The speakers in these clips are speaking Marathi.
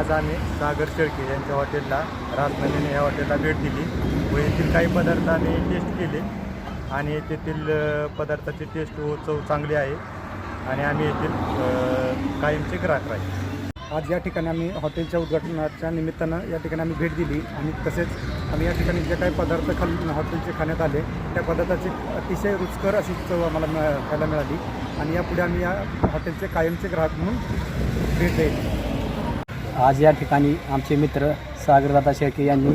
आज आम्ही सागर शेळके यांच्या हॉटेलला राजनंदिनी या हॉटेलला भेट दिली. व येथील काही पदार्थ आम्ही टेस्ट केले आणि तेथील पदार्थाची टेस्ट व चव चांगली आहे. आणि आम्ही येथील कायमचे ग्राहक आहे आज या ठिकाणी आम्ही हॉटेलच्या उद्घाटनाच्या निमित्तानं या ठिकाणी आम्ही भेट दिली. आणि तसेच आम्ही या ठिकाणी जे काही पदार्थ खाल हॉटेलचे खाण्यात आले त्या पदार्थाची अतिशय रुचकर अशी चव आम्हाला मिळा खायला मिळाली. आणि यापुढे आम्ही या हॉटेलचे कायमचे ग्राहक म्हणून भेट देईल. आज या ठिकाणी आमचे मित्र सागरदादा शेळके यांनी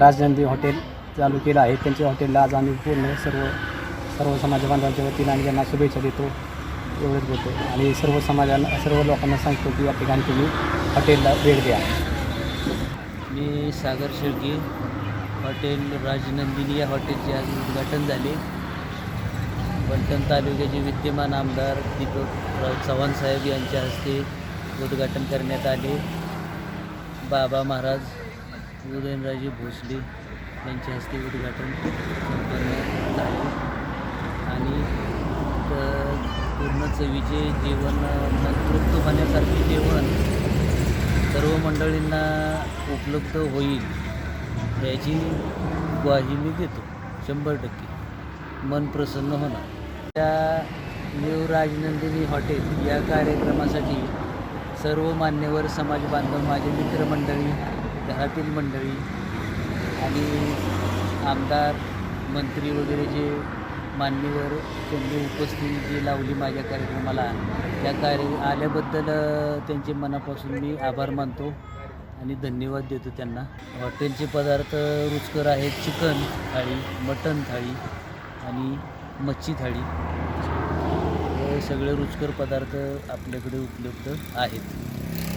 राजनंदी हॉटेल चालू केलं आहे. त्यांच्या हॉटेलला आज आम्ही पूर्ण सर्व सर्व समाज बांधवांच्या वतीनं आणि त्यांना शुभेच्छा देतो. एवढंच बोलतो आणि सर्व समाजाला सर्व लोकांना सांगतो की या ठिकाणी तुम्ही हॉटेलला भेट द्या. मी सागर शेळके हॉटेल राजनंदिनी या हॉटेलचे आज उद्घाटन झाले. पलटण तालुक्याचे विद्यमान आमदार दीपकराव चव्हाण साहेब यांच्या हस्ते उद्घाटन करण्यात आले. बाबा महाराज उदयनराजे भोसले यांच्या हस्ते उद्घाटन करण्यात आले. आणि पूर्ण चवीचे जेवण तृप्त होण्यासारखे जेवण सर्व मंडळींना उपलब्ध होईल याची ग्वाही मी देतो शंभर टक्के. मन प्रसन्न होणार. त्या न्यू राजनंदिनी हॉटेल या कार्यक्रमासाठी सर्व मान्यवर समाज बांधव माझे मित्रमंडळी घरातील मंडळी आणि आमदार मंत्री वगैरे जे मान्यवर त्यांनी उपस्थिती जी लावली माझ्या कार्यक्रमाला त्या कार्य आल्याबद्दल त्यांचे मनापासून मी आभार मानतो आणि धन्यवाद देतो त्यांना. हॉटेलचे पदार्थ रुचकर आहेत चिकन थाळी मटन थाळी आणि मच्छी थाळी. सगळे रुचकर पदार्थ आपल्याकडे उपलब्ध आहेत.